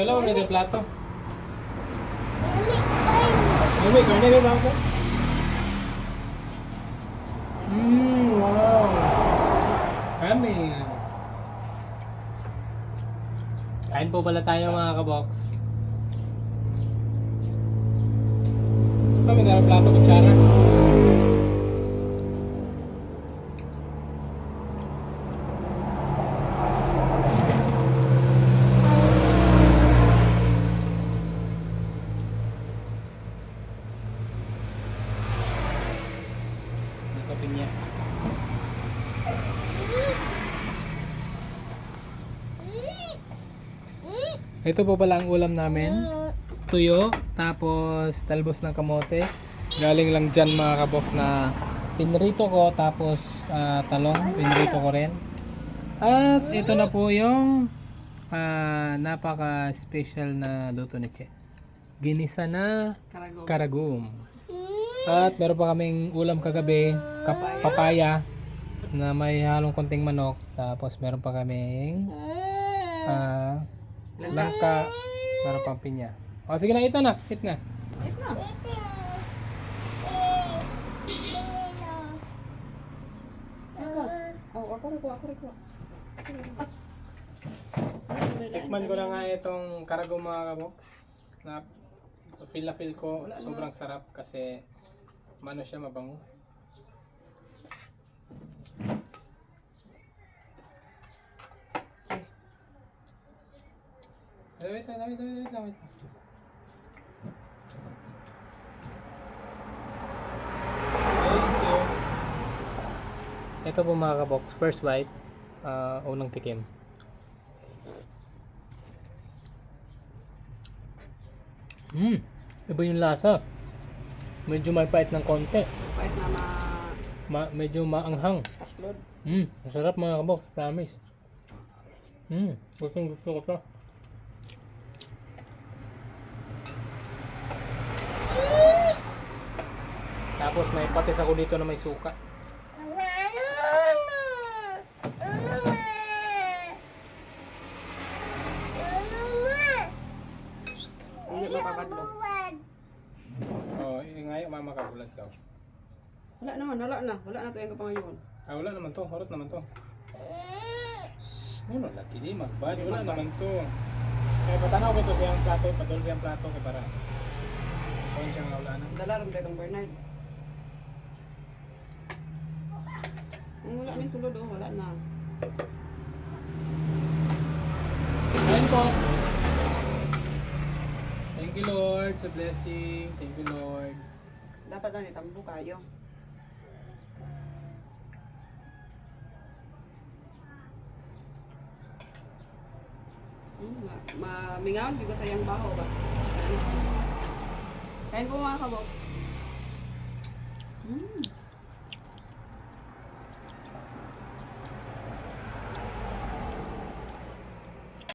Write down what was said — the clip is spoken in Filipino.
Ko rin yung plato. Ay, may karne may bangko. Mmm, wow. Kami. Kain po pala tayo mga kabox. Kami na plato kutsara. Pinya. Ito po pala ang ulam namin. Tuyo, tapos talbos ng kamote. Galing lang dyan mga kabox na pinrito ko, tapos ah, talong, pinrito ko rin. At ito na po yung ah, napaka-special na luto ni Che. Ginisa na Karago. karagum. At meron pa kaming ulam kagabi, kap- papaya na may halong konting manok. Tapos meron pa kaming ah, langka, meron pang pinya. O sige na, ito na, na. Ito na. Itu. Eh. Ako. Oh, ako rin ko, ako rin ko. Tikman ko na nga itong karagum mga kabox. Na feel na feel ko sobrang sarap kasi mano siya mabango. Wait, wait, wait, wait, wait, wait. Ito po mga kabox, first bite, ah, unang tikim. Hmm, iba yung lasa. Medyo may pait ng konti. Kahit na ma... Ma medyo maanghang. Explode. Hmm, masarap mga kabox, promise. Hmm, gustong gusto ko to. Tapos may patis ako dito na may suka. Hindi mapapagdo. Mama kagulat ka. Wala naman, wala na. Wala na to yung kapangayon. Ah, wala naman to, harot naman to. Ano, laki di magbad, wala naman to. Kaya patanaw ko to siyang plato, padol siyang plato kay para. Kung siyang wala na. Dala rin kayo itong Bernard. Ang wala na yung sulod, oh. Wala na. Ayun po. Thank you Lord sa blessing. Thank you Lord dapat ano tambo kayo. Hmm, mamingaon ma bigo sa yang baho ba? Kain po mga kabox hmm.